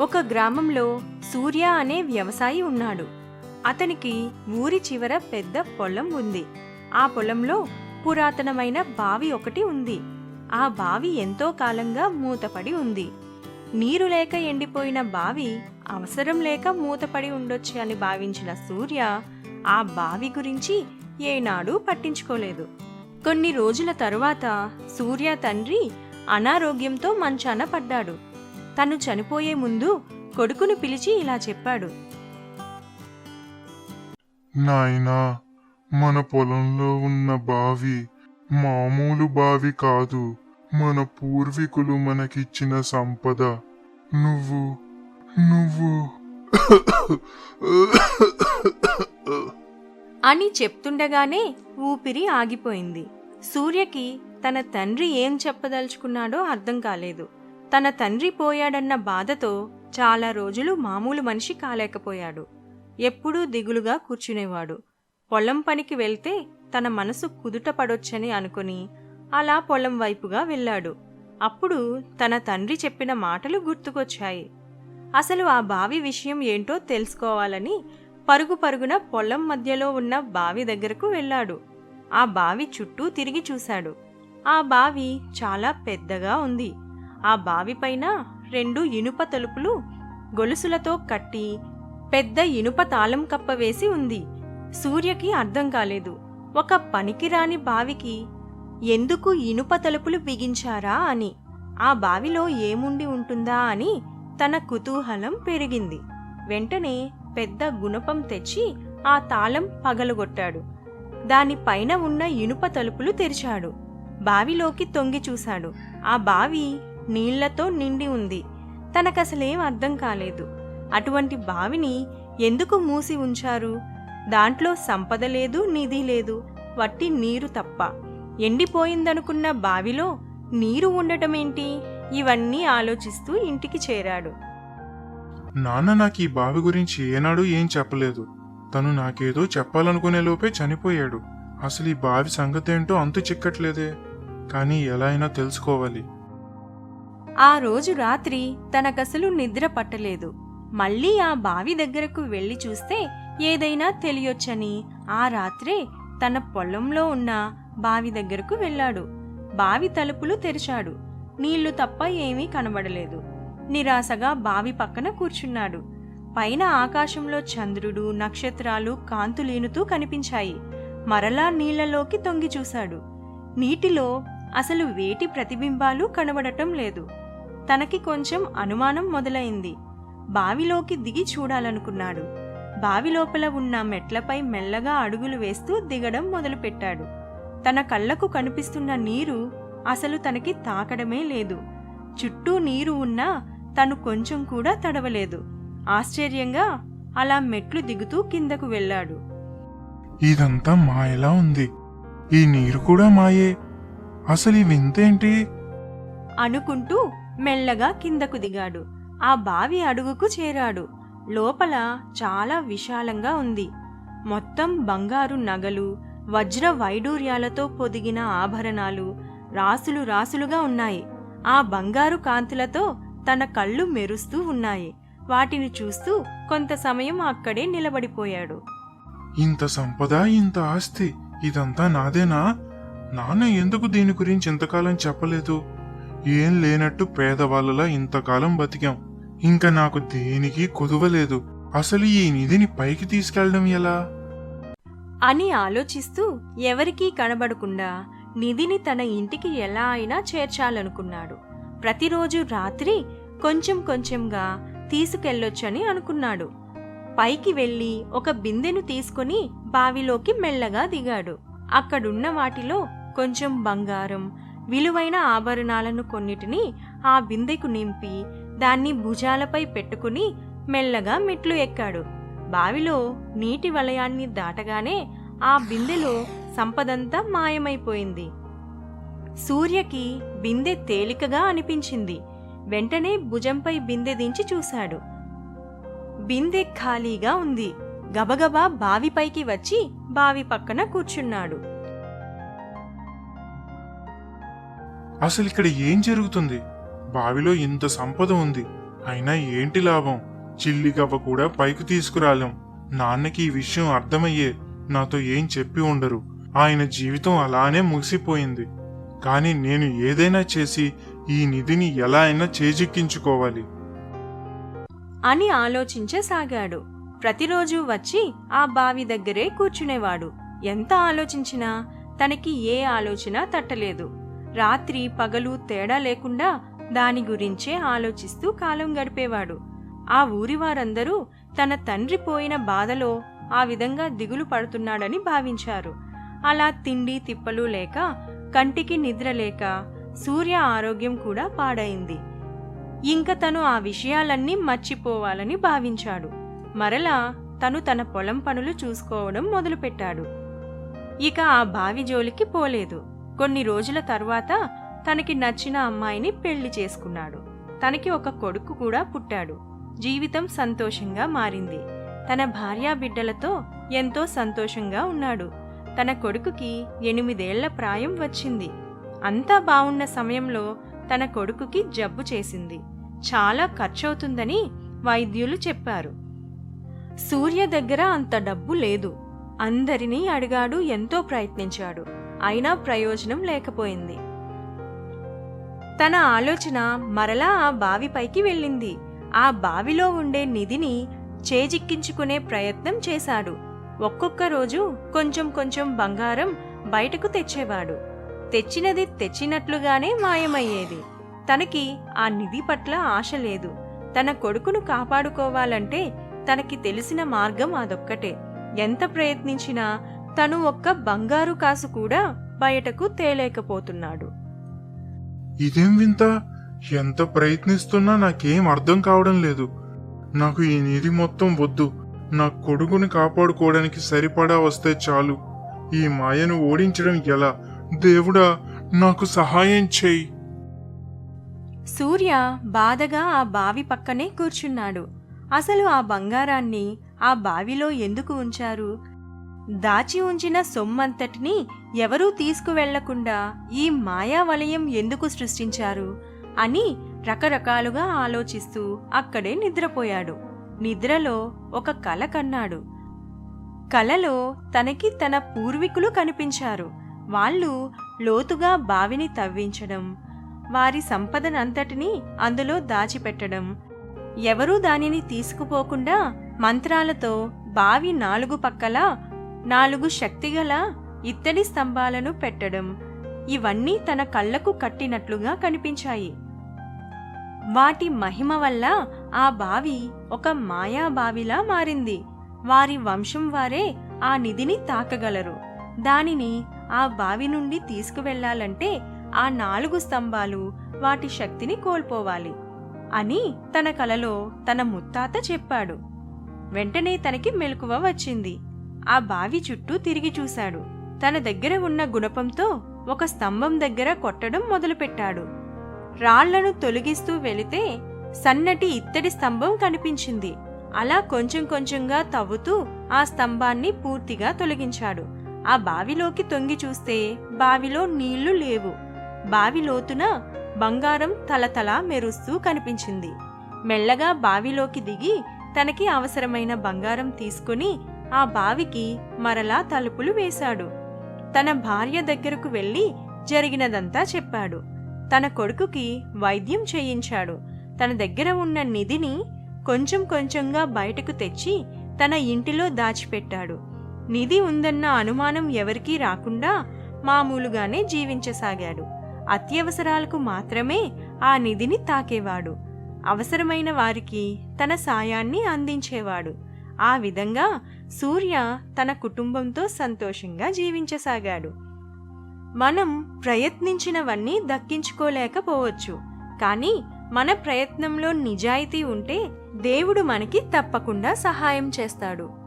ఒక గ్రామంలో సూర్య అనే వ్యవసాయి ఉన్నాడు. అతనికి ఊరి చివర పెద్ద పొలం ఉంది. ఆ పొలంలో పురాతనమైన బావి ఒకటి ఉంది. ఆ బావి ఎంతో కాలంగా మూతపడి ఉంది. నీరు లేక ఎండిపోయిన బావి అవసరం లేక మూతపడి ఉండొచ్చు అని భావించిన సూర్య ఆ బావి గురించి ఏనాడూ పట్టించుకోలేదు. కొన్ని రోజుల తరువాత సూర్య తండ్రి అనారోగ్యంతో మంచాన పడ్డాడు. తను చనిపోయే ముందు కొడుకును పిలిచి ఇలా చెప్పాడు. నాయనా మన పొలంలో ఉన్న బావి మామూలు బావి కాదు. మన పూర్వీకులు మనకిచ్చిన సంపద. నువ్వు నువ్వు. అని చెప్తుండగానే ఊపిరి ఆగిపోయింది. సూర్యకి తన తండ్రి ఏం చెప్పదలుచుకున్నాడో అర్థం కాలేదు. తన తండ్రి పోయాడన్న బాధతో చాలా రోజులు మామూలు మనిషి కాలేకపోయాడు. ఎప్పుడూ దిగులుగా కూర్చునేవాడు. పొలం పనికి వెళ్తే తన మనసు కుదుట పడొచ్చని అనుకుని అలా పొలం వైపుగా వెళ్ళాడు. అప్పుడు తన తండ్రి చెప్పిన మాటలు గుర్తుకొచ్చాయి. అసలు ఆ బావి విషయం ఏంటో తెలుసుకోవాలని పరుగు పరుగున పొలం మధ్యలో ఉన్న బావి దగ్గరకు వెళ్ళాడు. ఆ బావి చుట్టూ తిరిగి చూశాడు. ఆ బావి చాలా పెద్దగా ఉంది. ఆ బావి పైన రెండు ఇనుప తలుపులు గొలుసులతో కట్టి పెద్ద ఇనుప తాళం కప్ప వేసి ఉంది. సూర్యకి అర్థం కాలేదు. ఒక పనికిరాని బావికి ఎందుకు ఇనుప తలుపులు బిగించారా అని. ఆ బావిలో ఏముండి ఉంటుందా అని తన కుతూహలం పెరిగింది. వెంటనే పెద్ద గుణపం తెచ్చి ఆ తాళం పగలగొట్టాడు. దానిపైన ఉన్న ఇనుప తలుపులు తెరిచాడు. బావిలోకి తొంగి చూశాడు. ఆ బావి నీళ్ళతో నిండి ఉంది. తనకసలేం అర్థం కాలేదు. అటువంటి బావిని ఎందుకు మూసి ఉంచారు? దాంట్లో సంపద లేదు నిధి లేదు వట్టి నీరు తప్ప. ఎండిపోయిందనుకున్న బావిలో నీరు ఉండటమేంటి? ఇవన్నీ ఆలోచిస్తూ ఇంటికి చేరాడు. నాన్న నాకు ఈ బావి గురించి ఏనాడు ఏం చెప్పలేదు. తను నాకేదో చెప్పాలనుకునే లోపే చనిపోయాడు. అసలు ఈ బావి సంగతేంటో అంతు చిక్కట్లేదే. కానీ ఎలా అయినా తెలుసుకోవాలి. ఆ రోజు రాత్రి తనకసలు నిద్ర పట్టలేదు. మళ్ళీ ఆ బావి దగ్గరకు వెళ్ళి చూస్తే ఏదైనా తెలియొచ్చని ఆ రాత్రే తన పొలంలో ఉన్న బావి దగ్గరకు వెళ్ళాడు. బావి తలుపులు తెరిచాడు. నీళ్ళు తప్ప ఏమీ కనబడలేదు. నిరాశగా బావి పక్కన కూర్చున్నాడు. పైన ఆకాశంలో చంద్రుడు నక్షత్రాలు కాంతులీనుతూ కనిపించాయి. మరలా నీళ్ళలోకి తొంగి చూశాడు. నీటిలో అసలు వేటి ప్రతిబింబాలు కనబడటం లేదు. తనకి కొంచెం అనుమానం మొదలైంది. బావిలోకి దిగి చూడాలనుకున్నాడు. బావి లోపల ఉన్న మెట్లపై మెల్లగా అడుగులు వేస్తూ దిగడం మొదలుపెట్టాడు. తన కళ్ళకు కనిపిస్తున్న నీరు అసలు తనకి తాకడమే లేదు. చుట్టూ నీరు ఉన్నా తను కొంచెం కూడా తడవలేదు. ఆశ్చర్యంగా అలా మెట్లు దిగుతూ కిందకు వెళ్ళాడు. ఇదంతా మాయలా ఉంది. ఈ నీరు కూడా మాయే. అసలు ఈ వింతేంటి అనుకుంటూ మెల్లగా కిందకు దిగాడు. ఆ బావి అడుగుకు చేరాడు. లోపల చాలా విశాలంగా ఉంది. మొత్తం బంగారు నగలు వజ్ర వైడూర్యాలతో పొదిగిన ఆభరణాలు రాసులు రాసులుగా ఉన్నాయి. ఆ బంగారు కాంతులతో తన కళ్ళు మెరుస్తూ ఉన్నాయి. వాటిని చూస్తూ కొంత సమయం అక్కడే నిలబడిపోయాడు. ఇంత సంపద ఇంత ఆస్తి ఇదంతా నాదేనా? నాన్న ఎందుకు దీని గురించి ఇంతకాలం చెప్పలేదు? ఏం లేనట్టు పేదవాళ్ళలా ఇంతకాలం బతికాం. ఇంకా నాకు దేనికి కుదువలేదు. అసలు ఈ నిధిని పైకి తీసుకెళ్ళడం ఎలా? అని ఆలోచిస్తూ ఎవరికీ కనబడకుండా నిధిని తన ఇంటికి ఎలా అయినా చేర్చాలనుకున్నాడు. ప్రతిరోజు రాత్రి కొంచెం కొంచెంగా తీసుకెళ్ళొచ్చని అనుకున్నాడు. పైకి వెళ్ళి ఒక బిందెను తీసుకుని బావిలోకి మెల్లగా దిగాడు. అక్కడున్న వాటిలో కొంచెం బంగారం విలువైన ఆభరణాలను కొన్నిటిని ఆ బిందెకు నింపి దాన్ని భుజాలపై పెట్టుకుని మెల్లగా మెట్లు ఎక్కాడు. బావిలో నీటి వలయాన్ని దాటగానే ఆ బిందెలో సంపదంతా మాయమైపోయింది. సూర్యకి బిందె తేలికగా అనిపించింది. వెంటనే భుజంపై బిందె దించి చూశాడు. బిందె ఖాళీగా ఉంది. గబగబా బావిపైకి వచ్చి బావి పక్కన కూర్చున్నాడు. అసలు ఇక్కడ ఏం జరుగుతుంది? బావిలో ఇంత సంపద ఉంది. అయినా ఏంటి లాభం? చిల్లిగవ్వ కూడా పైకి తీసుకురాలేం. నాన్నకి ఈ విషయం అర్థమయ్యే నాతో ఏం చెప్పి ఉండరు. ఆయన జీవితం అలానే ముగిసిపోయింది. కానీ నేను ఏదైనా చేసి ఈ నిధిని ఎలా అయినా చేజిక్కించుకోవాలి. అని ఆలోచించసాగాడు. ప్రతిరోజు వచ్చి ఆ బావి దగ్గరే కూర్చునేవాడు. ఎంత ఆలోచించినా తనకి ఏ ఆలోచన తట్టలేదు. రాత్రి పగలు తేడా లేకుండా దాని గురించే ఆలోచిస్తూ కాలం గడిపేవాడు. ఆ ఊరి వారందరూ తన తండ్రి పోయిన బాధలో ఆ విధంగా దిగులు పడుతున్నాడని భావించారు. అలా తిండి తిప్పలు లేక కంటికి నిద్ర లేక సూర్య ఆరోగ్యం కూడా పాడైంది. ఇంక తను ఆ విషయాలన్నీ మర్చిపోవాలని భావించాడు. మరలా తను తన పొలం పనులు చూసుకోవడం మొదలుపెట్టాడు. ఇక ఆ బావి జోలికి పోలేదు. కొన్ని రోజుల తర్వాత తనకి నచ్చిన అమ్మాయిని పెళ్ళి చేసుకున్నాడు. తనకి ఒక కొడుకు కూడా పుట్టాడు. జీవితం సంతోషంగా మారింది. తన భార్యా బిడ్డలతో ఎంతో సంతోషంగా ఉన్నాడు. తన కొడుకుకి ఎనిమిదేళ్ళ ప్రాయం వచ్చింది. అంతా బావున్న సమయంలో తన కొడుకుకి జబ్బు చేసింది. చాలా ఖర్చవుతుందని వైద్యులు చెప్పారు. సూర్య దగ్గర అంత డబ్బు లేదు. అందరినీ అడిగాడు ఎంతో ప్రయత్నించాడు. అయినా ప్రయోజనం లేకపోయింది. తన ఆలోచన మరలా ఆ బావిపైకి వెళ్ళింది. ఆ బావిలో ఉండే నిధిని చేజిక్కించుకునే ప్రయత్నం చేశాడు. ఒక్కొక్క రోజు కొంచెం కొంచెం బంగారం బయటకు తెచ్చేవాడు. తెచ్చినది తెచ్చినట్లుగానే మాయమయ్యేది. తనకి ఆ నిధి పట్ల ఆశ లేదు. తన కొడుకును కాపాడుకోవాలంటే తనకి తెలిసిన మార్గం అదొక్కటే. ఎంత ప్రయత్నించినా తను ఒక్క బంగారు కాసు కూడా బయటకు తేలేకపోతున్నాడు. ఇదేం వింత? ఎంత ప్రయత్నిస్తున్నా నాకేం అర్థం కావడం లేదు. నాకు ఈ నిధి మొత్తం వద్దు. నా కొడుకుని కాపాడుకోవడానికి సరిపడా వస్తే చాలు. ఈ మాయను ఓడించడం ఎలా? దేవుడా నాకు సహాయం చేయి. సూర్య బాధగా ఆ బావి పక్కనే కూర్చున్నాడు. అసలు ఆ బంగారాన్ని ఆ బావిలో ఎందుకు ఉంచారు? దాచి ఉంచిన సొమ్మంతటిని ఎవరూ తీసుకువెళ్ళకుండా ఈ మాయా వలయం ఎందుకు సృష్టించారు అని రకరకాలుగా ఆలోచిస్తూ అక్కడే నిద్రపోయాడు. నిద్రలో ఒక కల కన్నాడు. కలలో తనకి తన పూర్వీకులు కనిపించారు. వాళ్ళు లోతుగా బావిని తవ్వించడం వారి సంపదనంతటినీ అందులో దాచిపెట్టడం ఎవరూ దానిని తీసుకుపోకుండా మంత్రాలతో బావి నాలుగు పక్కల నాలుగు శక్తిగల ఇత్తడి స్తంభాలను పెట్టడం. ఇవన్నీ తన కళ్ళకు కట్టినట్లుగా కనిపించాయి. వాటి మహిమ వల్ల ఆ బావి ఒక మాయా బావిలా మారింది. వారి వంశం వారే ఆ నిధిని తాకగలరు. దానిని ఆ బావి నుండి తీసుకువెళ్ళాలంటే ఆ నాలుగు స్తంభాలు వాటి శక్తిని కోల్పోవాలి అని తన కలలో తన ముత్తాత చెప్పాడు. వెంటనే తనకి మెలకువ వచ్చింది. ఆ బావి చుట్టూ తిరిగి చూశాడు. తన దగ్గర ఉన్న గుణపంతో ఒక స్తంభం దగ్గర కొట్టడం మొదలుపెట్టాడు. రాళ్ళను తొలగిస్తూ వెళితే సన్నటి ఇత్తడి స్తంభం కనిపించింది. అలా కొంచెం కొంచెంగా తవ్వుతూ ఆ స్తంభాన్ని పూర్తిగా తొలగించాడు. ఆ బావిలోకి తొంగి చూస్తే బావిలో నీళ్ళు లేవు. బావి లోతున బంగారం తలతల మెరుస్తూ కనిపించింది. మెల్లగా బావిలోకి దిగి తనకి అవసరమైన బంగారం తీసుకుని ఆ బావికి మరలా తలుపులు వేశాడు. తన భార్య దగ్గరకు వెళ్ళి జరిగినదంతా చెప్పాడు. తన కొడుకుకి వైద్యం చేయించాడు. తన దగ్గర ఉన్న నిధిని కొంచెం కొంచెంగా బయటకు తెచ్చి తన ఇంటిలో దాచిపెట్టాడు. నిధి ఉందన్న అనుమానం ఎవరికీ రాకుండా మామూలుగానే జీవించసాగాడు. అత్యవసరాలకు మాత్రమే ఆ నిధిని తాకేవాడు. అవసరమైన వారికి తన సాయాన్ని అందించేవాడు. ఆ విధంగా సూర్య తన కుటుంబంతో సంతోషంగా జీవించసాగాడు. మనం ప్రయత్నించినవన్నీ దక్కించుకోలేకపోవచ్చు. కానీ మన ప్రయత్నంలో నిజాయితీ ఉంటే దేవుడు మనకి తప్పకుండా సహాయం చేస్తాడు.